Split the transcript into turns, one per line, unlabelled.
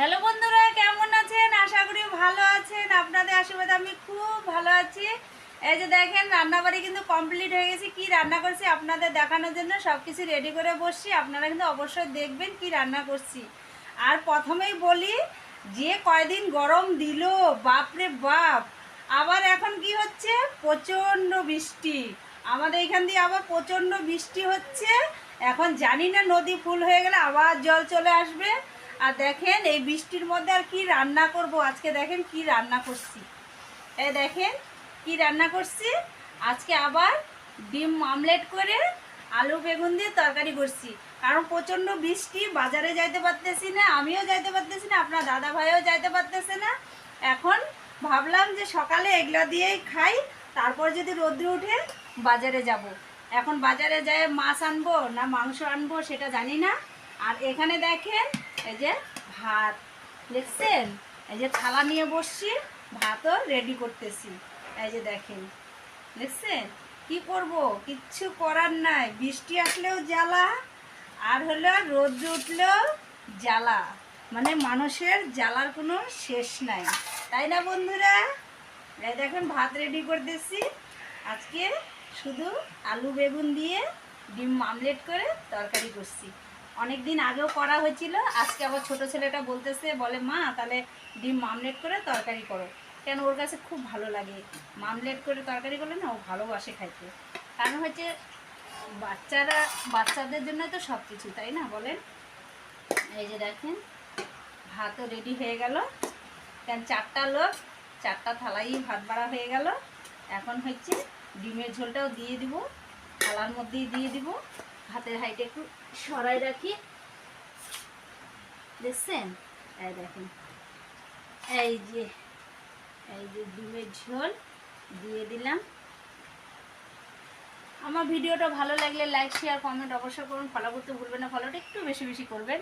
Hello বন্ধুরা, কেমন আছেন? আশা করি ভালো আছেন। আপনাদের আশীর্বাদ আমি খুব ভালো আছি। এই যে দেখেন, রান্নাবাড়ি কিন্তু কমপ্লিট হয়ে গেছে। কি রান্না করছি আপনাদের দেখানোর জন্য সব কিছু রেডি করে বসছি। আপনারা কিন্তু অবশ্যই দেখবেন কি রান্না করছি। আর প্রথমেই বলি, যে কয়দিন গরম দিল, বাপরে বাপ! আবার এখন কি হচ্ছে? প্রচণ্ড বৃষ্টি। আমাদের এখান দিয়ে আবার প্রচণ্ড বৃষ্টি হচ্ছে। এখন জানি না নদী ফুল হয়ে গেলে আবার জল চলে আসবে। আর দেখেন এই বৃষ্টির মধ্যে আর কি রান্না করব? আজকে দেখেন কি রান্না করছি। এই দেখেন কি রান্না করছি? আজকে আবার ডিম আমলেট করে আলু বেগুন দিয়ে তরকারি করছি। কারণ প্রচণ্ড বৃষ্টি, বাজারে যাইতে পারতেছি না, আমিও যাইতে পারতেছি না, আপনার দাদা ভাইও যাইতে পারতেছে না। এখন ভাবলাম যে সকালে এগুলো দিয়েই খাই, তারপর যদি রোদ্র উঠে বাজারে যাব। এখন বাজারে যায় মাছ আনব না মাংস আনব সেটা জানি না। আর এখানে দেখেন এই যে ভাত। দেখছেন? এই যে থালা নিয়ে বসছি, ভাতও রেডি করতেছি। এই যে দেখেন। দেখছেন? কি করব? কিচ্ছু করার নাই। বৃষ্টি আসলেও জ্বালা, আর হলো রোদ উঠলেও জ্বালা। মানে মানুষের জ্বালার কোনো শেষ নাই। তাই না বন্ধুরা? এই দেখেন, ভাত রেডি করতেছি। আজকে শুধু আলু বেগুন দিয়ে ডিম আমলেট করে তরকারি করছি। অনেক দিন আগেও করা হয়েছিল, আজকে আবার ছোট ছেলেটা বলতেছে, বলে, মা, তাহলে ডিম মামলেট করে তরকারি করো। কেন ওর কাছে খুব ভালো লাগে। মামলেট করে তরকারি করলে না ও ভালোবাসে খাইতে। কারণ হচ্ছে বাচ্চারা, বাচ্চাদের জন্য তো সব কিছু তাই না বলেন? এই যে দেখেন, ভাতও রেডি হয়ে গেল। কেন চারটা লোক, চারটা থালাই ভাত বাড়া হয়ে গেল। এখন হচ্ছে ডিমের ঝোলটাও দিয়ে দিব, থালার মধ্যেই দিয়ে দিব। হাতের হাইটে একটু সরাই রাখি। দেখছেন? এই দেখেন। এই যে এই যে ডিমের ঝোল দিয়ে দিলাম। আমার ভিডিওটা ভালো লাগলে লাইক শেয়ার কমেন্ট অবশ্যই করুন। ফলো করতে ভুলবেন না। ফলোটা একটু বেশি বেশি করবেন।